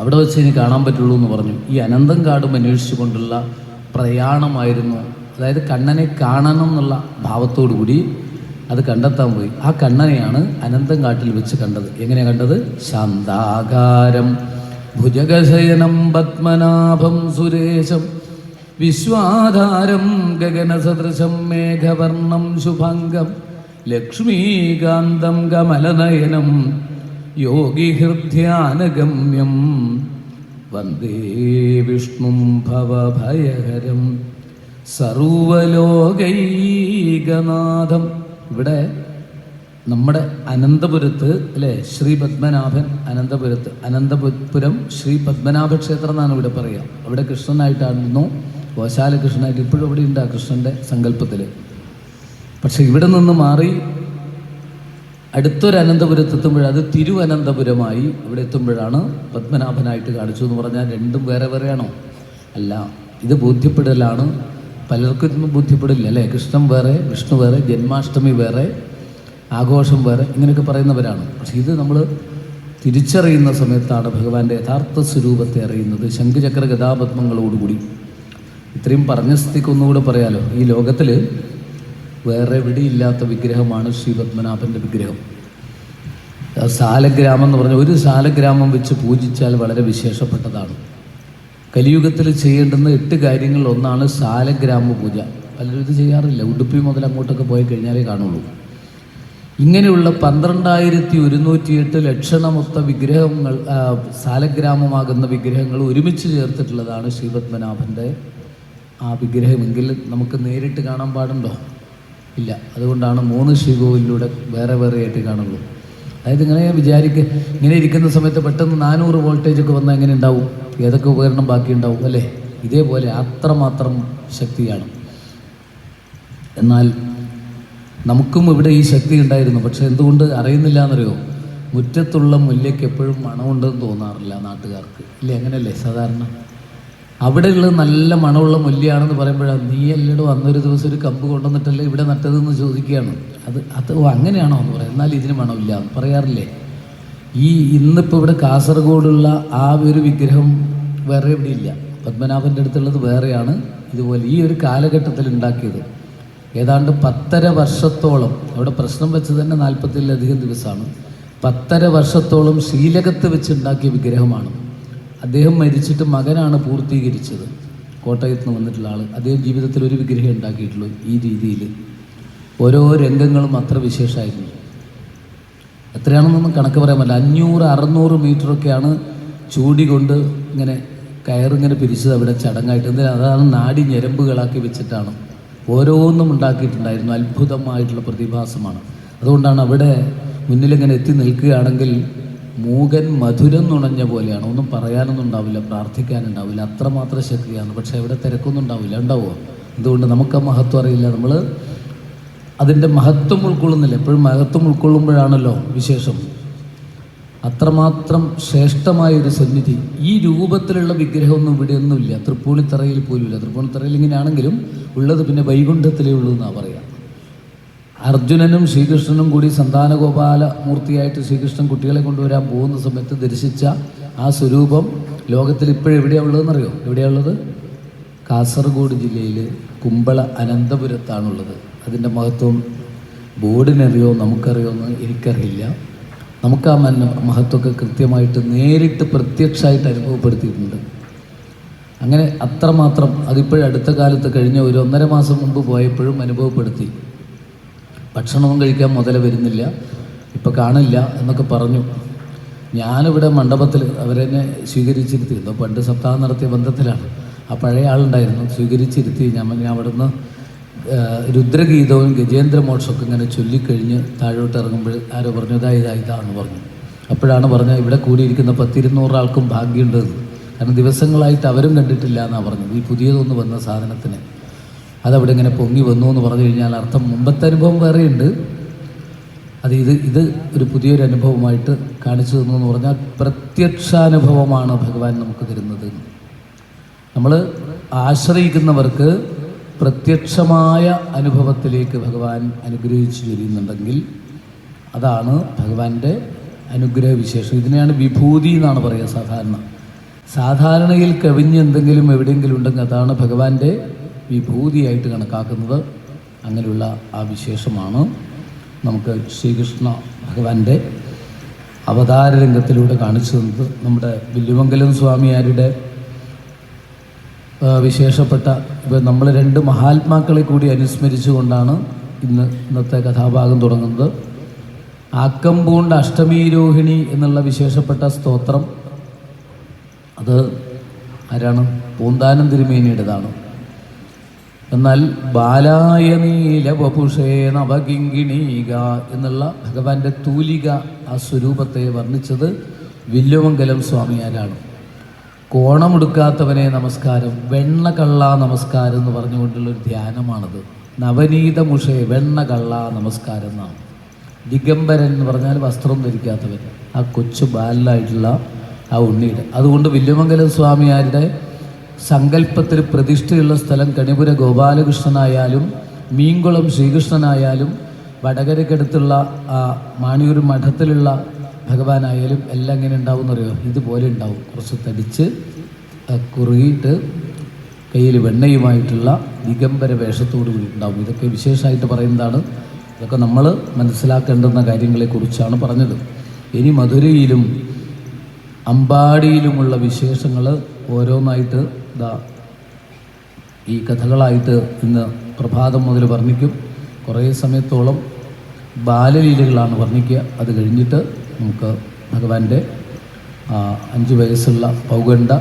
അവിടെ വെച്ച് ഇനി കാണാൻ പറ്റുള്ളൂ എന്ന് പറഞ്ഞു. ഈ അനന്തം കാടും അന്വേഷിച്ചുകൊണ്ടുള്ള പ്രയാണമായിരുന്നു. അതായത് കണ്ണനെ കാണണം എന്നുള്ള ഭാവത്തോടു കൂടി അത് കണ്ടെത്താൻ പോയി. ആ കണ്ണനെയാണ് അനന്തം കാട്ടിൽ വെച്ച് കണ്ടത്. എങ്ങനെയാണ് കണ്ടത്? ശാന്താകാരം. ഭുജഗശയനം പത്മനാഭം സുരേശം. വിശ്വാധാരം ഗഗനസദൃശം മേഘവർണം ശുഭംഗം. ലക്ഷ്മീകാന്തം കമലനയനം യോഗിഹൃദ്ധ്യാനഗമ്യം വന്ദേ വിഷ്ണും ഭവഭയഹരം സർവലോകൈകനാഥം. ഇവിടെ നമ്മുടെ അനന്തപുരത്ത് അല്ലേ? ശ്രീ പത്മനാഭൻ അനന്തപുരത്ത്. അനന്തപുരം ശ്രീ പത്മനാഭ ക്ഷേത്രം എന്നാണ് ഇവിടെ പറയുക അവിടെ കൃഷ്ണനായിട്ടായിരുന്നു ഗോശാല കൃഷ്ണനായിട്ട് ഇപ്പോഴും ഇവിടെ ഉണ്ട് ആ കൃഷ്ണന്റെ സങ്കല്പത്തിൽ പക്ഷെ ഇവിടെ നിന്ന് മാറി അടുത്തൊരു അനന്തപുരത്ത് എത്തുമ്പോൾ അത് തിരുവനന്തപുരമായി ഇവിടെ എത്തുമ്പോഴാണ് പത്മനാഭനായിട്ട് കാണിച്ചു എന്ന് പറഞ്ഞാൽ രണ്ടും വേറെ വേറെയാണോ? അല്ല ഇത് ബോധ്യപ്പെടലാണ്. പലർക്കും ബോധ്യപ്പെടില്ല അല്ലേ? കൃഷ്ണൻ വേറെ വിഷ്ണു വേറെ ജന്മാഷ്ടമി വേറെ ആഘോഷം വേറെ ഇങ്ങനെയൊക്കെ പറയുന്നവരാണ്. പക്ഷേ ഇത് നമ്മൾ തിരിച്ചറിയുന്ന സമയത്താണ് ഭഗവാന്റെ യഥാർത്ഥ സ്വരൂപത്തെ അറിയുന്നത്. ശംഖുചക്ര ഗതാപത്മങ്ങളോടുകൂടി ഇത്രയും പറഞ്ഞ സ്ഥിതിക്ക് ഒന്നുകൂടെ പറയാലോ. ഈ ലോകത്തിൽ വേറെ എവിടെയില്ലാത്ത വിഗ്രഹമാണ് ശ്രീപത്മനാഭന്റെ വിഗ്രഹം. സാലഗ്രാമം എന്ന് പറഞ്ഞ ഒരു സാലഗ്രാമം വെച്ച് പൂജിച്ചാൽ വളരെ വിശേഷപ്പെട്ടതാണ്. കലിയുഗത്തിൽ ചെയ്യേണ്ടുന്ന എട്ട് കാര്യങ്ങളിൽ ഒന്നാണ് സാലഗ്രാമ പൂജ. പലരും ഇത് ചെയ്യാറില്ല. ഉടുപ്പി മുതൽ അങ്ങോട്ടൊക്കെ പോയി കഴിഞ്ഞാലേ കാണുള്ളൂ. ഇങ്ങനെയുള്ള പന്ത്രണ്ടായിരത്തി ഒരുന്നൂറ്റിയെട്ട് ലക്ഷണമൊത്ത വിഗ്രഹങ്ങൾ സാലഗ്രാമമാകുന്ന വിഗ്രഹങ്ങൾ ഒരുമിച്ച് ചേർത്തിട്ടുള്ളതാണ് ശ്രീപത്മനാഭന്റെ ആ വിഗ്രഹമെങ്കിൽ നമുക്ക് നേരിട്ട് കാണാൻ പാടുണ്ടോ? ഇല്ല. അതുകൊണ്ടാണ് മൂന്ന് ശ്രീകോവിലൂടെ വേറെ വേറെ ആയിട്ട് കാണുള്ളൂ അതായത് ഇങ്ങനെ വിചാരിക്കുക ഇങ്ങനെ ഇരിക്കുന്ന സമയത്ത് പെട്ടെന്ന് നാനൂറ് വോൾട്ടേജ് ഒക്കെ വന്നാൽ എങ്ങനെ ഉണ്ടാവും? ഏതൊക്കെ ഉപകരണം ബാക്കി ഉണ്ടാവും അല്ലേ? ഇതേപോലെ അത്രമാത്രം ശക്തിയാണ്. എന്നാൽ നമുക്കും ഇവിടെ ഈ ശക്തി ഉണ്ടായിരുന്നു. പക്ഷെ എന്തുകൊണ്ട് അറിയുന്നില്ല എന്നറിയോ? മുറ്റത്തുള്ള മുല്ലയ്ക്ക് എപ്പോഴും മണമുണ്ടെന്ന് തോന്നാറില്ല നാട്ടുകാർക്ക്. ഇല്ലേ? അങ്ങനെയല്ലേ സാധാരണ? അവിടെയുള്ള നല്ല മണമുള്ള മുല്ലയാണെന്ന് പറയുമ്പോഴാണ് നീ എല്ലടും അന്നൊരു ദിവസം ഒരു കമ്പ് കൊണ്ടുവന്നിട്ടല്ലേ ഇവിടെ നട്ടതെന്ന് ചോദിക്കുകയാണ്. അത് അത് അങ്ങനെയാണോ എന്ന് പറയാം. എന്നാൽ ഇതിന് മണമില്ല. പറയാറില്ലേ? ഈ ഇന്നിപ്പോൾ ഇവിടെ കാസർഗോഡുള്ള ആ ഒരു വിഗ്രഹം വേറെ ഇവിടെ ഇല്ല പത്മനാഭന്റെ അടുത്തുള്ളത് വേറെയാണ്. ഇതുപോലെ ഈ ഒരു കാലഘട്ടത്തിൽ ഉണ്ടാക്കിയത്. ഏതാണ്ട് പത്തര വർഷത്തോളം അവിടെ പ്രശ്നം വെച്ച് തന്നെ നാൽപ്പത്തിലധികം ദിവസമാണ്. പത്തര വർഷത്തോളം ശീലകത്ത് വെച്ച് ഉണ്ടാക്കിയ വിഗ്രഹമാണ്. അദ്ദേഹം മരിച്ചിട്ട് മകനാണ് പൂർത്തീകരിച്ചത്. കോട്ടയത്ത് നിന്ന് വന്നിട്ടുള്ള ആൾ അദ്ദേഹം ജീവിതത്തിൽ ഒരു വിഗ്രഹം ഉണ്ടാക്കിയിട്ടുള്ളൂ ഈ രീതിയിൽ. ഓരോ രംഗങ്ങളും അത്ര വിശേഷമായിരുന്നു. എത്രയാണെന്നൊന്നും കണക്ക് പറയാൻ പറ്റില്ല. അഞ്ഞൂറ് അറുന്നൂറ് മീറ്ററൊക്കെയാണ് ചൂടി കൊണ്ട് ഇങ്ങനെ കയറിങ്ങനെ പിരിച്ചത് അവിടെ ചടങ്ങായിട്ട്. എന്തിനാ? അതാണ് നാടി ഞരമ്പുകളാക്കി വെച്ചിട്ടാണ്. ഓരോന്നും ഉണ്ടാക്കിയിട്ടുണ്ടായിരുന്നു. അത്ഭുതമായിട്ടുള്ള പ്രതിഭാസമാണ്. അതുകൊണ്ടാണ് അവിടെ മുന്നിലിങ്ങനെ എത്തി നിൽക്കുകയാണെങ്കിൽ മൂകൻ മധുരം നുണഞ്ഞ പോലെയാണ്. ഒന്നും പറയാനൊന്നും ഉണ്ടാവില്ല പ്രാർത്ഥിക്കാനുണ്ടാവില്ല. അത്രമാത്രം ശക്തിയാണ് പക്ഷേ എവിടെ തിരക്കൊന്നും ഉണ്ടാവില്ല. ഉണ്ടാവുമോ? എന്തുകൊണ്ട് നമുക്ക് ആ മഹത്വം അറിയില്ല. നമ്മൾ അതിന്റെ മഹത്വം ഉൾക്കൊള്ളുന്നില്ല. എപ്പോഴും മഹത്വം ഉൾക്കൊള്ളുമ്പോഴാണല്ലോ വിശേഷം. അത്രമാത്രം ശ്രേഷ്ഠമായൊരു സന്നിധി. ഈ രൂപത്തിലുള്ള വിഗ്രഹമൊന്നും ഇവിടെയൊന്നുമില്ല. തൃപ്പൂണിത്തറയിൽ പോലുമില്ല. തൃപ്പൂണിത്തറയിൽ ഇങ്ങനെയാണെങ്കിലും ഉള്ളത് പിന്നെ വൈകുണ്ഠത്തിലേ ഉള്ളൂ എന്നാണ് പറയുക അർജുനനും ശ്രീകൃഷ്ണനും കൂടി സന്താനഗോപാല മൂർത്തിയായിട്ട് ശ്രീകൃഷ്ണൻ കുട്ടികളെ കൊണ്ടുവരാൻ പോകുന്ന സമയത്ത് ദർശിച്ച ആ സ്വരൂപം ലോകത്തിൽ ഇപ്പോഴെവിടെയാണ് ഉള്ളതെന്നറിയോ? എവിടെയാണുള്ളത് കാസർഗോഡ് ജില്ലയിൽ കുമ്പള അനന്തപുരത്താണുള്ളത്. അതിന്റെ മഹത്വം ബോർഡിനറിയോ നമുക്കറിയോ എന്ന് എനിക്കറിയില്ല. നമുക്ക് ആ മന്ന മഹത്വമൊക്കെ കൃത്യമായിട്ട് നേരിട്ട് പ്രത്യക്ഷമായിട്ട് അനുഭവപ്പെടുത്തിയിട്ടുണ്ട്. അങ്ങനെ അത്രമാത്രം അതിപ്പോഴും അടുത്ത കാലത്ത് കഴിഞ്ഞ ഒരു ഒന്നര മാസം മുമ്പ് പോയപ്പോഴും അനുഭവപ്പെടുത്തി. ഭക്ഷണമൊന്നും കഴിക്കാൻ മുതല വരുന്നില്ല. ഇപ്പം കാണില്ല എന്നൊക്കെ പറഞ്ഞു. ഞാനിവിടെ മണ്ഡപത്തിൽ അവരെന്നെ സ്വീകരിച്ചിരുത്തിയിരുന്നു പണ്ട് സപ്താഹം നടത്തിയ ബന്ധത്തിലാണ്. ആ പഴയ ആളുണ്ടായിരുന്നു. സ്വീകരിച്ചിരുത്തി. ഞാൻ ഞാൻ അവിടുന്ന് രുദ്രഗീതവും ഗജേന്ദ്രമോക്ഷമൊക്കെ ഇങ്ങനെ ചൊല്ലിക്കഴിഞ്ഞ് താഴോട്ട് ഇറങ്ങുമ്പോൾ ആരോ പറഞ്ഞു ഇതാ ഇതാ ഇതാന്ന് പറഞ്ഞു. അപ്പോഴാണ് പറഞ്ഞത് ഇവിടെ കൂടിയിരിക്കുന്ന പത്തിരുന്നൂറ് ആൾക്കും ഭാഗ്യമുണ്ടെന്ന്. കാരണം ദിവസങ്ങളായിട്ട് അവരും കണ്ടിട്ടില്ല എന്നാണ് പറഞ്ഞത്. ഈ പുതിയതൊന്ന് വന്ന സാധനത്തിന്. അതവിടെ ഇങ്ങനെ പൊങ്ങി വന്നു എന്ന് പറഞ്ഞു കഴിഞ്ഞാൽ അർത്ഥം മുമ്പത്തെ അനുഭവം വേറെയുണ്ട്. അത് ഇത് ഇത് ഒരു പുതിയൊരു അനുഭവമായിട്ട് കാണിച്ചു തന്നു എന്ന് പറഞ്ഞാൽ പ്രത്യക്ഷാനുഭവമാണ് ഭഗവാൻ നമുക്ക് തരുന്നത്. നമ്മൾ ആശ്രയിക്കുന്നവർക്ക് പ്രത്യക്ഷമായ അനുഭവത്തിലേക്ക് ഭഗവാൻ അനുഗ്രഹിച്ചു തരുന്നുണ്ടെങ്കിൽ അതാണ് ഭഗവാന്റെ അനുഗ്രഹ വിശേഷം ഇതിനെയാണ് വിഭൂതി എന്നാണ് പറയുക സാധാരണ. സാധാരണയിൽ കവിഞ്ഞ് എന്തെങ്കിലും എവിടെയെങ്കിലും ഉണ്ടെങ്കിൽ അതാണ് ഭഗവാന്റെ വിഭൂതിയായിട്ട് കണക്കാക്കുന്നത് അങ്ങനെയുള്ള ആ വിശേഷമാണ്. നമുക്ക് ശ്രീകൃഷ്ണ ഭഗവാന്റെ അവതാര രംഗത്തിലൂടെ കാണിച്ചു തന്നത് നമ്മുടെ വില്ലുമംഗലം സ്വാമിയാരുടെ വിശേഷപ്പെട്ട ഇപ്പം നമ്മൾ രണ്ട് മഹാത്മാക്കളെ കൂടി അനുസ്മരിച്ചുകൊണ്ടാണ് ഇന്ന് ഇന്നത്തെ കഥാഭാഗം തുടങ്ങുന്നത്. ആക്കമ്പൂണ്ട് അഷ്ടമീരോഹിണി എന്നുള്ള വിശേഷപ്പെട്ട സ്തോത്രം. അത് ആരാണ്? പൂന്താനം തിരുമേനിയുടേതാണ്. എന്നാൽ ബാലായ നീല വപുഷേ നവകിങ്കിണീക എന്നുള്ള ഭഗവാന്റെ തൂലിക ആ സ്വരൂപത്തെ വർണിച്ചത് വില്ലുമംഗലം സ്വാമിയാരാണ്. കോണമെടുക്കാത്തവനെ നമസ്കാരം വെണ്ണ കള്ള നമസ്കാരം എന്ന് പറഞ്ഞുകൊണ്ടുള്ള ഒരു ധ്യാനമാണത്. നവനീത മുഷേ വെണ്ണ കള്ള നമസ്കാരം എന്നാണ്. ദിഗംബരൻ എന്ന് പറഞ്ഞാൽ വസ്ത്രം ധരിക്കാത്തവൻ ആ കൊച്ചു ബാലനായിട്ടുള്ള ആ ഉണ്ണിയുടെ. അതുകൊണ്ട് വില്ലുമംഗലം സ്വാമിയാരുടെ സങ്കല്പത്തിൽ പ്രതിഷ്ഠയുള്ള സ്ഥലം കണിപുര ഗോപാലകൃഷ്ണനായാലും മീൻകുളം ശ്രീകൃഷ്ണനായാലും വടകരക്കടുത്തുള്ള മാണിയൂർ മഠത്തിലുള്ള ഭഗവാനായാലും എല്ലാം എങ്ങനെ ഉണ്ടാവും എന്നറിയോ ഇതുപോലെ ഉണ്ടാവും. കുറച്ച് തടിച്ച് കുറുകിയിട്ട് കയ്യിൽ വെണ്ണയുമായിട്ടുള്ള ദിഗംബര വേഷത്തോടു കൂടി ഉണ്ടാവും. ഇതൊക്കെ വിശേഷമായിട്ട് പറയുന്നതാണ്. ഇതൊക്കെ നമ്മൾ മനസ്സിലാക്കേണ്ടുന്ന കാര്യങ്ങളെക്കുറിച്ചാണ് പറഞ്ഞത്. ഇനി മധുരയിലും അമ്പാടിയിലുമുള്ള വിശേഷങ്ങൾ ഓരോന്നായിട്ട് ഇതാ ഈ കഥകളായിട്ട് ഇന്ന് പ്രഭാതം മുതൽ വർണിക്കും. കുറേ സമയത്തോളം ബാലലീലകളാണ് വർണിക്കുക. അത് കഴിഞ്ഞിട്ട് നമുക്ക് ഭഗവാന്റെ അഞ്ച് വയസ്സുള്ള പൗഗണ്ഡ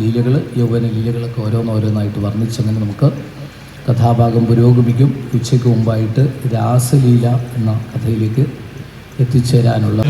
ലീലകൾ യൗവന ലീലകളൊക്കെ ഓരോന്നോരോന്നായിട്ട് വർണിച്ചങ്ങനെ നമുക്ക് കഥാഭാഗം പുരോഗമിക്കും. ഉച്ചയ്ക്ക് മുമ്പായിട്ട് രാസലീല എന്ന കഥയിലേക്ക് എത്തിച്ചേരാനുള്ള